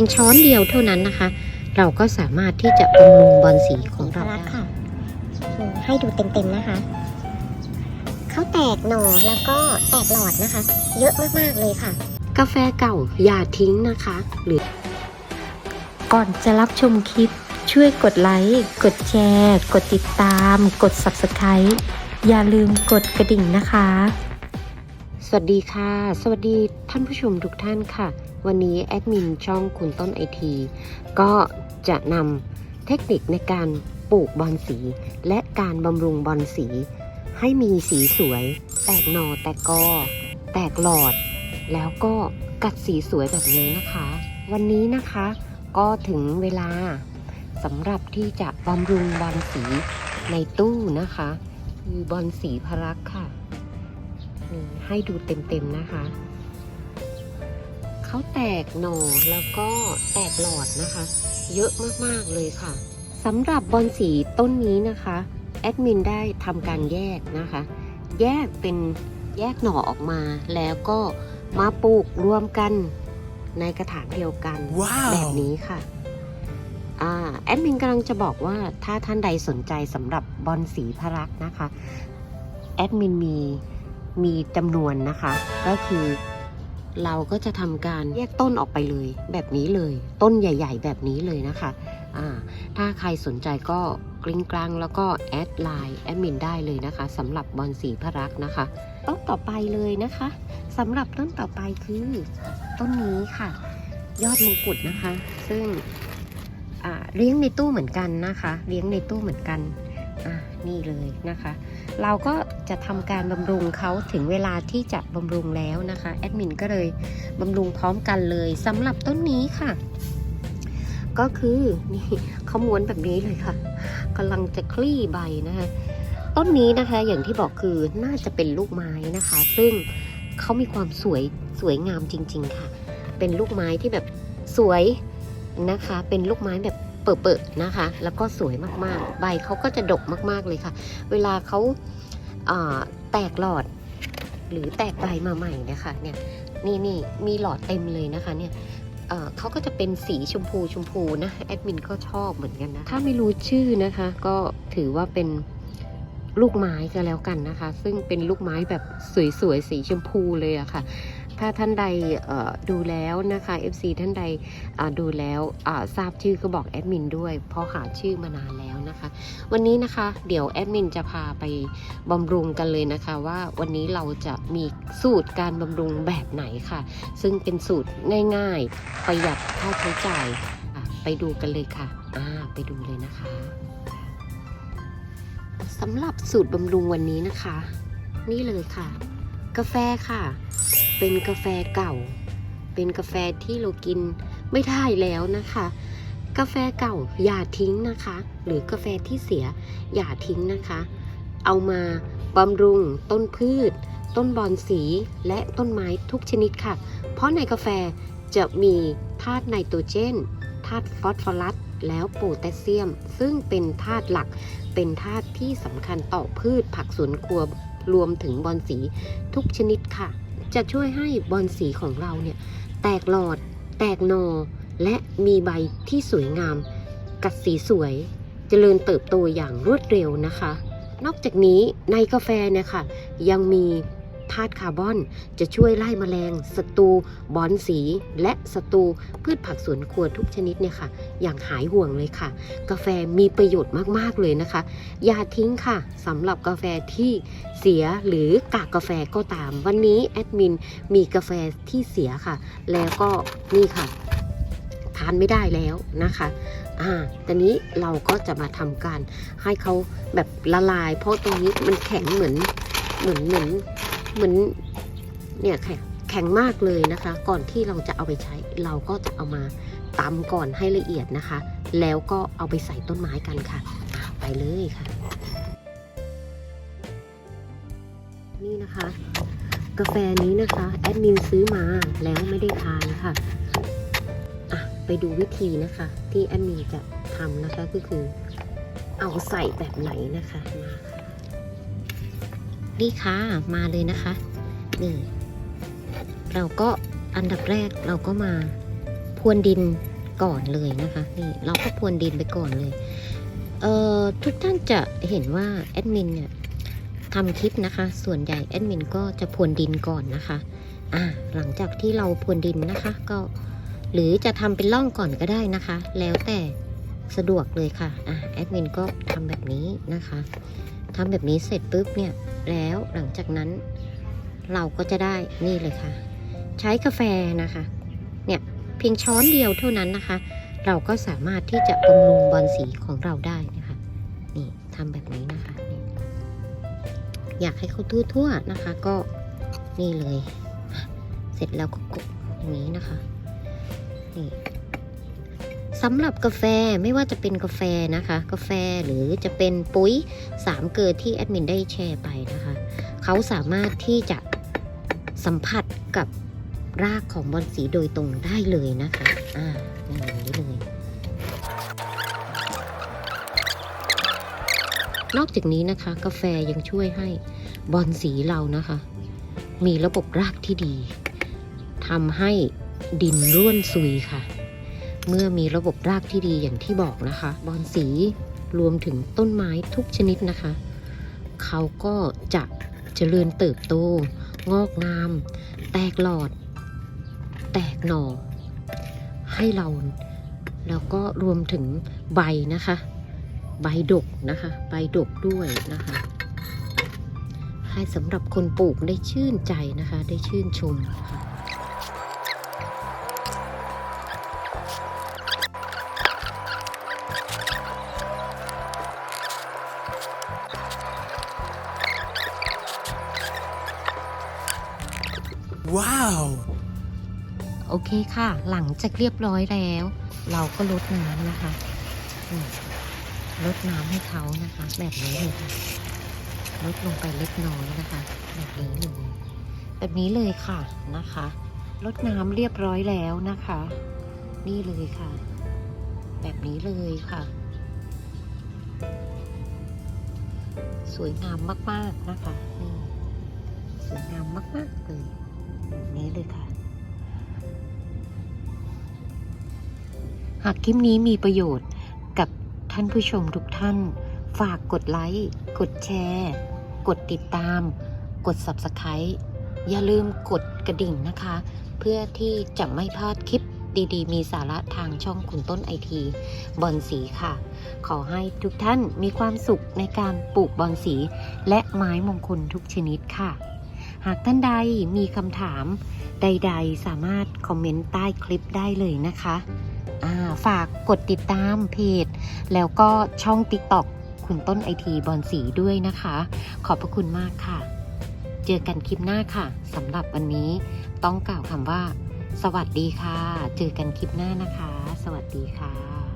พียงช้อนเดียวเท่านั้นนะคะ เราก็สามารถที่จะบำรุงบอลสีของเรารักได้ค่ะอืมให้ดูเต็มๆนะคะเขาแตกหน่อแล้วก็แตกหลอดนะคะ เยอะมากๆเลยค่ะ กาแฟเก่าอย่าทิ้งนะคะ หรือ ก่อนจะรับชมคลิป ช่วยกดไลค์ กดแชร์ กดติดตาม กด Subscribe อย่าลืมกดกระดิ่งนะคะ สวัสดีค่ะ สวัสดีท่านผู้ชมทุกท่านค่ะ วันนี้แอดมินช่องคุณต้นไอทีก็จะนำเทคนิคในการปลูกบอลสี และการบำรุงบอลสี ให้มีสีสวย แตกหนอแตกกอ แตกหลอด แล้วก็กัดสีสวยแบบนี้นะคะ วันนี้นะคะก็ถึงเวลาสำหรับที่จะบำรุงบอลสีในตู้นะคะ คือบอลสีพรักค่ะนี่ให้ดูเต็มๆนะคะ เขาแตกหน่อแล้วก็แตกหลอดนะคะ เยอะมากๆเลยค่ะสำหรับบอลสีต้นนี้นะคะแอดมินได้ทำการแยกนะคะ แยกเป็นแยกหน่อออกมาแล้วก็มาปลูกรวมกันในกระถางเดียวกัน Wow. แบบนี้ค่ะอ่าแอดมินกำลังจะบอกว่าถ้าท่านใดสนใจสำหรับบอลสีพรักนะคะ แอดมินมีมีจำนวนนะคะ ก็คือ เราก็จะทำการแยกต้นออกไปเลยแบบนี้เลย ต้นใหญ่ ๆ แบบนี้เลยนะคะอ่าถ้าใครสนใจก็กลิ้งกลางแล้วก็แอดไลน์แอดมินได้เลยนะคะสำหรับบอลสีพรักนะคะ ต้นต่อไปเลยนะคะสำหรับต้นต่อไปคือต้นนี้ค่ะ ยอดมงกุฎนะคะ ซึ่งเลี้ยงในตู้เหมือนกันนะคะ เลี้ยงในตู้เหมือนกันอ่านี่เลยนะคะ เราก็จะทำการบำรุงเขาถึงเวลาที่จะบำรุงแล้วนะคะแอดมินก็เลยบำรุงพร้อมกันเลยสำหรับต้นนี้ค่ะ ก็คือนี่เขาม้วนแบบนี้เลยค่ะกำลังจะคลี่ใบนะคะต้นนี้นะคะอย่างที่บอกคือน่าจะเป็นลูกไม้นะคะ ซึ่งเขามีความสวยสวยงามจริง ๆ ค่ะ เป็นลูกไม้ที่แบบสวยนะคะ เป็นลูกไม้แบบ เปิดๆนะคะ แล้วก็สวยมากๆ ใบเขาก็จะดกมากๆเลยค่ะ เวลาเขาอ่าแตกหลอด หรือแตกใบมาใหม่นะคะเนี่ยนี่นี่มีหลอดเต็มเลยนะคะเนี่ยเเขาก็จะเป็นสีชมพูชมพูนะแอดมินก็ชอบเหมือนกันนะ ถ้าไม่รู้ชื่อนะคะ ก็ถือว่าเป็นลูกไม้ก็แล้วกันนะคะ ซึ่งเป็นลูกไม้แบบสวยๆ สีชมพูเลยอะค่ะ ถ้าท่านใดดูแล้วนะคะ FC ท่านใดดูแล้วทราบชื่อก็บอกแอดมินด้วย เพราะหาชื่อมานานแล้วนะคะ วันนี้นะคะเดี๋ยวแอดมินจะพาไปบำรุงกันเลยนะคะ ว่าวันนี้เราจะมีสูตรการบำรุงแบบไหนค่ะ ซึ่งเป็นสูตรง่าย ๆ ประหยัดค่าใช้จ่ายไปดูกันเลยค่ะอ่าไปดูเลยนะคะสำหรับสูตรบำรุงวันนี้นะคะ นี่เลยค่ะ กาแฟค่ะ เป็นกาแฟเก่า เป็นกาแฟที่เรากินไม่ได้แล้วนะคะ กาแฟเก่าอย่าทิ้งนะคะ หรือกาแฟที่เสียอย่าทิ้งนะคะ เอามาบำรุงต้นพืช ต้นบอนสีและต้นไม้ทุกชนิดค่ะ เพราะในกาแฟจะมีธาตุไนโตรเจนธาตุฟอสฟอรัสแล้วโพแทสเซียม ซึ่งเป็นธาตุหลัก เป็นธาตุที่สำคัญต่อพืชผักสวนครัวรวมถึงบอนสีทุกชนิดค่ะ จะช่วยให้บอนสีของเราเนี่ย แตกหลอด แตกหนอ และมีใบที่สวยงาม กัดสีสวยเจริญเติบโตอย่างรวดเร็วนะคะ นอกจากนี้ในกาแฟเนี่ยค่ะ ยังมี ธาตุคาร์บอน จะช่วยไล่แมลงศัตรูบอนสี และศัตรูพืชผักสวนครัวทุกชนิดเนี่ยค่ะ อย่างหายห่วงเลยค่ะ กาแฟมีประโยชน์มากๆเลยนะคะ อย่าทิ้งค่ะสำหรับกาแฟที่เสียหรือกากกาแฟก็ตาม วันนี้แอดมินมีกาแฟที่เสียค่ะ แล้วก็นี่ค่ะทานไม่ได้แล้วนะคะ อ่าตอนนี้เราก็จะมาทำการให้เขาแบบละลาย เพราะตรงนี้มันแข็งเหมือน เหมือนเหมือน เหมือนเนี่ยแข็งแข็งมากเลยนะคะ ก่อนที่เราจะเอาไปใช้ เราก็จะเอามาตำก่อนให้ละเอียดนะคะ แล้วก็เอาไปใส่ต้นไม้กันค่ะ ไปเลยค่ะ นี่นะคะ กาแฟนี้นะคะแอดมินซื้อมาแล้วไม่ได้ทานค่ะอะ ไปดูวิธีนะคะ ที่แอดมินจะทำนะคะก็คือเอาใส่แบบไหนนะคะมาค่ะ นี่ค่ะมาเลยนะคะนี่เราก็อันดับแรกเราก็มาพรวนดินก่อนเลยนะคะนี่เราก็พรวนดินไปก่อนเลยเอ่อทุกท่านจะเห็นว่าแอดมินเนี่ยทำคลิปนะคะ ส่วนใหญ่แอดมินก็จะพรวนดินก่อนนะคะอ่าหลังจากที่เราพรวนดินนะคะก็หรือจะทำเป็นร่องก่อนก็ได้นะคะ แล้วแต่สะดวกเลยค่ะอะแอดมินก็ทำแบบนี้นะคะ ทำแบบนี้เสร็จปุ๊บเนี่ย แล้วหลังจากนั้นเราก็จะได้นี่เลยค่ะ ใช้กาแฟนะคะ เนี่ยเพียงช้อนเดียวเท่านั้นนะคะ เราก็สามารถที่จะบำรุงบอลสีของเราได้นะคะ นี่ทำแบบนี้นะคะ อยากให้เขาทั่วๆนะคะ ก็นี่เลย เสร็จแล้วก็กดอย่างนี้นะคะ นี่ สำหรับกาแฟไม่ว่าจะเป็นกาแฟนะคะ กาแฟหรือจะเป็นปุ๋ยสามเกลือที่แอดมินได้แชร์ไปนะคะ เขาสามารถที่จะสัมผัสกับรากของบอลสีโดยตรงได้เลยนะคะ อ่านี่อย่างนี้เลย นอกจากนี้นะคะ กาแฟยังช่วยให้บอลสีเรานะคะ มีระบบรากที่ดีทำให้ดินร่วนซุยค่ะ เมื่อมีระบบรากที่ดีอย่างที่บอกนะคะ บอลสีรวมถึงต้นไม้ทุกชนิดนะคะ เขาก็จะเจริญเติบโต งอกงาม แตกหลอด แตกหน่อ ให้เรา แล้วก็รวมถึงใบนะคะ ใบดกนะคะ ใบดกด้วยนะคะ ให้สำหรับคนปลูกได้ชื่นใจนะคะ ได้ชื่นชมนะคะ โอเคค่ะ หลังจากเรียบร้อยแล้ว เราก็ลดน้ำนะคะลดน้ำให้เขานะคะ แบบนี้เลยค่ะลดลงไปเล็กน้อยนะคะ แบบนี้เลยแบบนี้เลยค่ะนะคะลดน้ำเรียบร้อยแล้วนะคะ นี่เลยค่ะ แบบนี้เลยค่ะ สวยงามมากๆนะคะนี่สวยงามมากๆเลย นี้เลยค่ะ หากคลิปนี้มีประโยชน์กับท่านผู้ชมทุกท่าน ฝากกดไลค์ กดแชร์ กดติดตาม กด Subscribe อย่าลืมกดกระดิ่งนะคะ เพื่อที่จะไม่พลาดคลิปดีๆ มีสาระทางช่องคุณต้นไอที บอลสีค่ะ ขอให้ทุกท่านมีความสุขในการปลูกบอลสี และไม้มงคลทุกชนิดค่ะ หากท่านใดมีคำถามใด ๆ สามารถคอมเมนต์ใต้คลิปได้เลยนะคะาฝากกดติดตามเพจ แล้วก็ช่อง TikTok คุณต้นไอทีบอลสีด้วยนะคะ ขอบพระคุณมากค่ะ เจอกันคลิปหน้าค่ะสำหรับวันนี้ต้องกล่าวคำว่า สวัสดีค่ะ เจอกันคลิปหน้านะคะ สวัสดีค่ะ